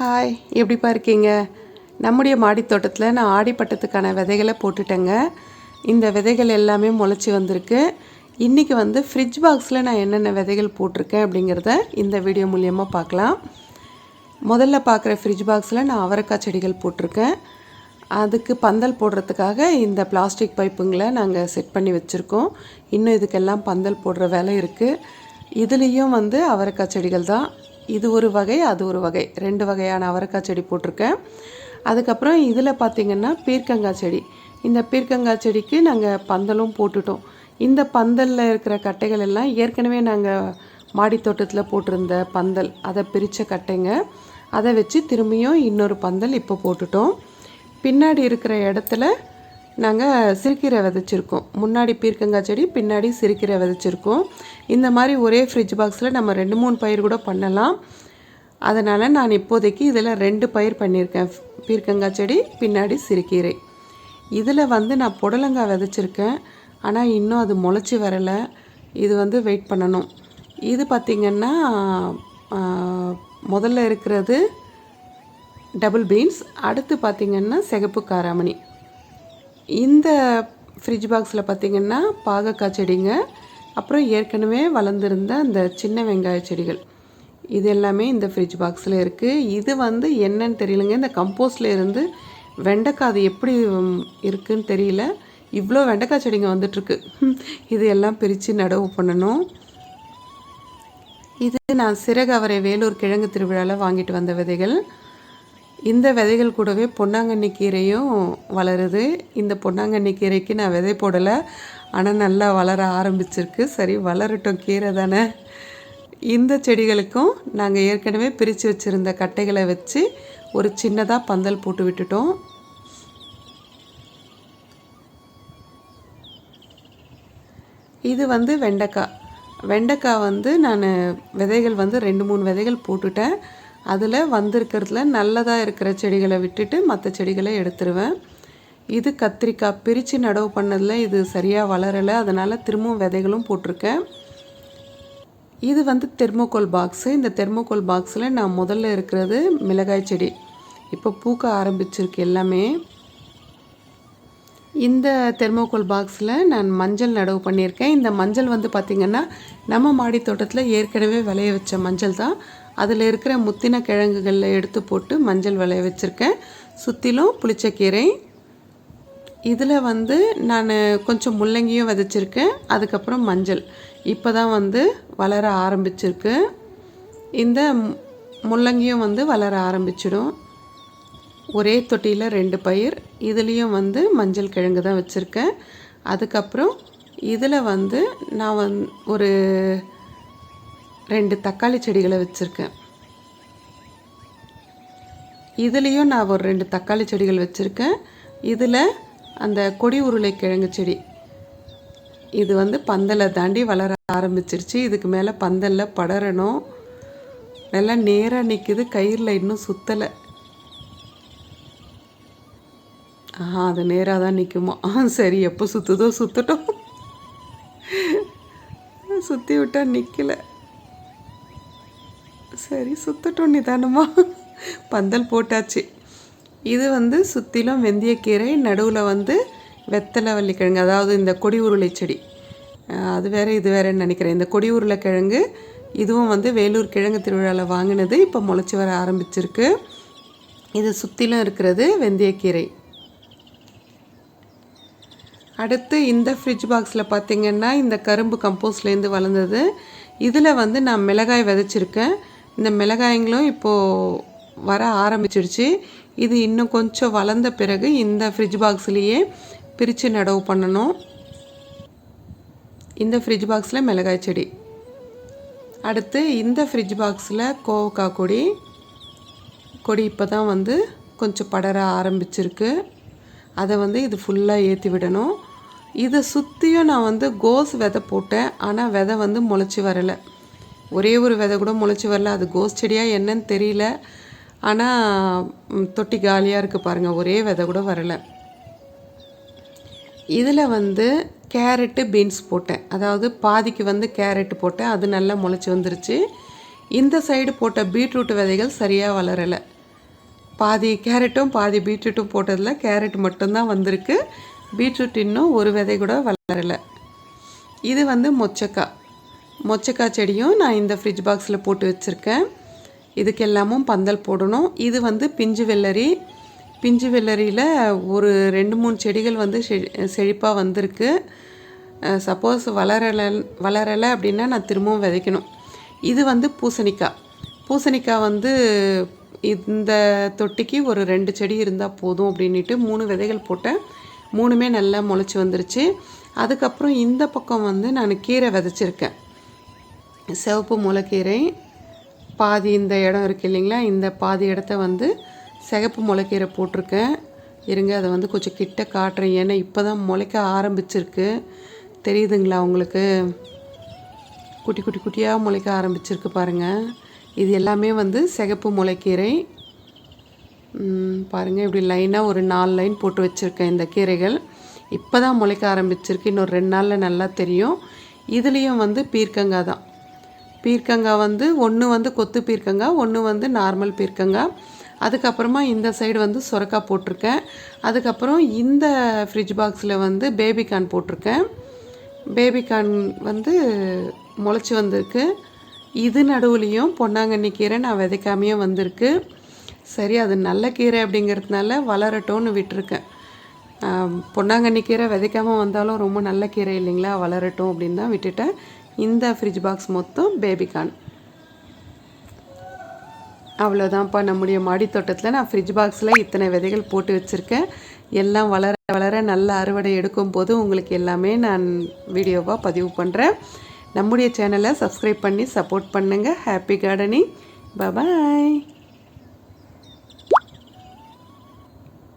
Hi எப்படிப்பா இருக்கீங்க நம்முடைய மாடி தோட்டத்தில் நான் ஆடிப்பட்டத்துக்கான விதைகளை போட்டுட்டேங்க. இந்த விதைகள் எல்லாமே முளைச்சி வந்திருக்கு. இன்றைக்கி வந்து ஃப்ரிட்ஜ் பாக்ஸில் நான் என்னென்ன விதைகள் போட்டிருக்கேன் அப்படிங்கிறத இந்த வீடியோ மூலியமாக பார்க்கலாம். முதல்ல பார்க்குற ஃப்ரிட்ஜ் பாக்ஸில் நான் அவரைக்காய் செடிகள் போட்டிருக்கேன். அதுக்கு பந்தல் போடுறதுக்காக இந்த பிளாஸ்டிக் பைப்புங்களை நாங்கள் செட் பண்ணி வச்சுருக்கோம். இன்னும் இதுக்கெல்லாம் பந்தல் போடுற வேலை இருக்குது இதுலேயும் வந்து அவரைக்காய் செடிகள் தான். இது ஒரு வகை அது ஒரு வகை. ரெண்டு வகையான அவரைக்காய் செடி போட்டிருக்கேன். அதுக்கப்புறம் இதில் பார்த்திங்கன்னா பீர்க்கங்காய் செடி. இந்த பீர்க்கங்காய் செடிக்கு நாங்கள் பந்தலும் போட்டுட்டோம். இந்த பந்தலில் இருக்கிற கட்டைகள் எல்லாம் ஏற்கனவே நாங்கள் மாடித்தோட்டத்தில் போட்டிருந்த பந்தல். அதை பிரித்த கட்டைங்க. அதை வச்சு திரும்பியும் இன்னொரு பந்தல் இப்போ போட்டுட்டோம். பின்னாடி இருக்கிற இடத்துல நாங்கள் சிறுக்கீரை விதைச்சிருக்கோம். முன்னாடி பீர்க்கங்காய் செடி பின்னாடி சிறுக்கீரை விதைச்சிருக்கோம். இந்த மாதிரி ஒரே ஃப்ரிட்ஜ் பாக்ஸில் நம்ம ரெண்டு மூணு பயிர் கூட பண்ணலாம். அதனால் நான் இப்போதைக்கு இதில் ரெண்டு பயிர் பண்ணியிருக்கேன். பீர்க்கங்காய் செடி பின்னாடி சிறுக்கீரை. இதில் வந்து நான் புடலங்காய் விதைச்சிருக்கேன். ஆனால் இன்னும் அது முளைச்சி வரலை. இது வந்து வெயிட் பண்ணணும். இது பார்த்திங்கன்னா முதல்ல இருக்கிறது டபுள் பீன்ஸ் அடுத்து பார்த்திங்கன்னா சிகப்பு காராமணி. இந்த ஃப்ரிட்ஜ் பாக்ஸில் பார்த்திங்கன்னா பாகக்காய் செடிங்க. அப்புறம் ஏற்கனவே வளர்ந்துருந்த அந்த சின்ன வெங்காய செடிகள். இது எல்லாமே இந்த ஃப்ரிட்ஜ் பாக்ஸில் இருக்குது இது வந்து என்னன்னு தெரியலங்க. இந்த கம்போஸ்டில் இருந்து வெண்டைக்காய் அது எப்படி இருக்குன்னு தெரியல. இவ்வளோ வெண்டைக்காய் செடிங்க வந்துட்டுருக்கு. இது எல்லாம் பிரித்து நடவு பண்ணணும். இது நான் சிறகவரை வேலூர் கிழங்கு திருவிழாவில் வாங்கிட்டு வந்த விதைகள். இந்த விதைகள் கூடவே பொன்னாங்கண்ணி கீரையும் வளருது. இந்த பொன்னாங்கண்ணி கீரைக்கு நான் விதை போடலை. ஆனால் நல்லா வளர ஆரம்பிச்சிருக்கு. சரி வளரட்டும். கீரை தானே. இந்த செடிகளுக்கும் நாங்கள் ஏற்கனவே பிரித்து வச்சுருந்த கட்டைகளை வச்சு ஒரு சின்னதாக பந்தல் போட்டு விட்டுட்டோம். இது வந்து வெண்டைக்காய். வெண்டைக்காய் வந்து நான் விதைகள் வந்து ரெண்டு மூணு விதைகள் போட்டுட்டேன். அதில் வந்திருக்கிறதுல நல்லதாக இருக்கிற செடிகளை விட்டுட்டு மற்ற செடிகளை எடுத்துருவேன். இது கத்திரிக்காய் பிரித்து நடவு பண்ணதில் இது சரியாக வளரலை அதனால் திரும்பவும் விதைகளும் போட்டிருக்கேன். இது வந்து தெர்மோகோல் பாக்ஸு. இந்த தெர்மோகோல் பாக்ஸில் நான் முதல்ல இருக்கிறது மிளகாய் செடி. இப்போ பூக்க ஆரம்பிச்சிருக்கு எல்லாமே. இந்த தெர்மோகோல் பாக்ஸில் நான் மஞ்சள் நடவு பண்ணியிருக்கேன். இந்த மஞ்சள் வந்து பார்த்திங்கன்னா நம்ம மாடி தோட்டத்தில் ஏற்கனவே விளைய வச்ச மஞ்சள் தான். அதில் இருக்கிற முத்தின கிழங்குகளில் எடுத்து போட்டு மஞ்சள் விளைய வச்சுருக்கேன். சுற்றிலும் புளிச்சக்கீரை. இதில் வந்து நான் கொஞ்சம் முள்ளங்கியும் விதைச்சிருக்கேன். அதுக்கப்புறம் மஞ்சள். இப்போ தான் வந்து வளர ஆரம்பிச்சிருக்கு. இந்த முள்ளங்கியும் வந்து வளர ஆரம்பிச்சிடும். ஒரே தொட்டியில் ரெண்டு பயிர். இதுலேயும் வந்து மஞ்சள் கிழங்கு தான் வச்சுருக்கேன். அதுக்கப்புறம் இதில் வந்து நான் வந் ஒரு ரெண்டு தக்காளி செடிகளை வச்சுருக்கேன். இதுலேயும் நான் ஒரு ரெண்டு தக்காளி செடிகள் வச்சுருக்கேன். இதில் அந்த கொடி உருளைக்கிழங்கு செடி. இது வந்து பந்தலை தாண்டி வளர ஆரம்பிச்சிருச்சு. இதுக்கு மேலே பந்தலில் படரணும். நல்லா நேராக நிற்கிது கயிறில் இன்னும் சுத்தலை. ஆஹா அது நேராக தான் நிற்குமா சரி எப்போ சுற்றுதோ சுற்றட்டும் சுற்றி விட்டால் நிற்கலை சரி சுத்தட்டும் நிதானமாக பந்தல் போட்டாச்சு. இது வந்து சுற்றிலும் வெந்தயக்கீரை நடுவில் வந்து வெத்தலை வள்ளிக்கிழங்கு அதாவது இந்த கொடி உருளை செடி. அது வேறு இது வேறேன்னு நினைக்கிறேன். இந்த கொடி உருளைக்கிழங்கு இதுவும் வந்து வேலூர் கிழங்கு திருவிழாவில் வாங்கினது இப்போ முளைச்சி வர ஆரம்பிச்சிருக்கு. இது சுற்றிலும் இருக்கிறது வெந்தயக்கீரை. அடுத்து இந்த ஃப்ரிட்ஜ் பாக்ஸில் பார்த்திங்கன்னா இந்த கரும்பு கம்போஸ்ட்லேருந்து வளர்ந்தது. இதில் வந்து நான் மிளகாய் விதைச்சிருக்கேன். இந்த மிளகாய்ங்களும் இப்போது வர ஆரம்பிச்சிடுச்சு இது இன்னும் கொஞ்சம் வளர்ந்த பிறகு இந்த ஃப்ரிட்ஜ் பாக்ஸ்லேயே பிரித்து நடவு பண்ணணும். இந்த ஃப்ரிட்ஜ் பாக்ஸில் மிளகாய் செடி. அடுத்து இந்த ஃப்ரிட்ஜ் பாக்ஸில் கோவக்காய் கொடி. கொடி இப்போ தான் வந்து கொஞ்சம் படர ஆரம்பிச்சிருக்கு. அதை வந்து இது ஃபுல்லாக ஏற்றி விடணும். இதை சுற்றியும் நான் வந்து கோஸ் விதை போட்டேன். ஆனால் விதை வந்து முளைச்சி வரலை. ஒரே ஒரு விதை கூட முளைச்சி வரல. அது கோஸ் செடியாக என்னன்னு தெரியல. ஆனால் தொட்டி காலியாக இருக்குது பாருங்கள் ஒரே விதை கூட வரலை. இதில் வந்து கேரட்டு பீன்ஸ் போட்டேன். அதாவது பாதிக்கு வந்து கேரட்டு போட்டேன். அது நல்லா முளைச்சி வந்துருச்சு. இந்த சைடு போட்ட பீட்ரூட் விதைகள் சரியாக வளரலை. பாதி கேரட்டும் பாதி பீட்ரூட்டும் போட்டதில் கேரட் மட்டும்தான் வந்திருக்கு. பீட்ரூட் இன்னும் ஒரு விதை கூட வளரலை. இது வந்து மொச்சக்காய். மொச்சக்காய் செடியும் நான் இந்த ஃப்ரிட்ஜ் பாக்ஸில் போட்டு வச்சுருக்கேன். இதுக்கு எல்லாமும் பந்தல் போடணும். இது வந்து பிஞ்சு வெள்ளரி. பிஞ்சு வெள்ளரியில் ஒரு ரெண்டு மூணு செடிகள் வந்து செ செழிப்பாக வந்திருக்கு. சப்போஸ் வளரலை வளரலை அப்படின்னா நான் திரும்பவும் விதைக்கணும். இது வந்து பூசணிக்காய். பூசணிக்காய் வந்து இந்த தொட்டிக்கு ஒரு ரெண்டு செடி இருந்தால் போதும் அப்படின்ட்டு மூணு விதைகள் போட்டேன். மூணுமே நல்லா முளைச்சி வந்துருச்சு. அதுக்கப்புறம் இந்த பக்கம் வந்து நான் கீரை விதைச்சிருக்கேன். சிவப்பு முளைக்கீரை பாதி இந்த இடம் இருக்குது இல்லைங்களா? இந்த பாதி இடத்த வந்து சிகப்பு முளைக்கீரை போட்டிருக்கேன். இருங்க அதை வந்து கொஞ்சம் கிட்ட காட்டுறேன். ஏன்னா இப்போ தான் முளைக்க ஆரம்பிச்சிருக்கு. தெரியுதுங்களா உங்களுக்கு? குட்டி குட்டி குட்டியாக முளைக்க ஆரம்பிச்சிருக்கு பாருங்கள் இது எல்லாமே வந்து சிகப்பு முளைக்கீரை. பாருங்கள் இப்படி லைனாக ஒரு நாலு லைன் போட்டு வச்சுருக்கேன் இந்த கீரைகள். இப்போ தான் முளைக்க ஆரம்பிச்சிருக்கு. இன்னொரு ரெண்டு நாளில் நல்லா தெரியும். இதுலேயும் வந்து பீர்க்கங்காய் தான் பீர்க்கங்காய் வந்து ஒன்று வந்து கொத்து பீர்க்கங்காய் ஒன்று வந்து நார்மல் பீர்க்கங்காய் அதுக்கப்புறமா இந்த சைடு வந்து சுரக்காய் போட்டிருக்கேன். அதுக்கப்புறம் இந்த ஃப்ரிட்ஜ் பாக்ஸில் வந்து பேபிகார்ன் போட்டிருக்கேன். பேபிகார்ன் வந்து முளைச்சி வந்திருக்கு. இது நடுவுலேயும் பொன்னாங்கண்ணி கீரை நான் விதைக்காமையே வந்திருக்கு. சரி அது நல்ல கீரை அப்படிங்கிறதுனால வளரட்டும்னு விட்டுருக்கேன். பொன்னாங்கண்ணி கீரை விதைக்காமல் வந்தாலும் ரொம்ப நல்ல கீரை இல்லைங்களா? வளரட்டும் அப்படின்னு தான் விட்டுட்டேன். இந்த ஃப்ரிட்ஜ் பாக்ஸ் மொத்தம் பேபிகார்ன் அவ்வளோதான்ப்பா நம்முடைய மாடித்தோட்டத்தில் நான் ஃப்ரிட்ஜ் பாக்ஸில் இத்தனை விதைகள் போட்டு வச்சுருக்கேன். எல்லாம் வளர வளர நல்ல அறுவடை எடுக்கும் போது உங்களுக்கு எல்லாமே நான் வீடியோவாக பதிவு பண்ணுறேன் நம்முடைய சேனலை சப்ஸ்கிரைப் பண்ணி சப்போர்ட் பண்ணுங்கள் ஹாப்பி கார்டனிங் பபாய்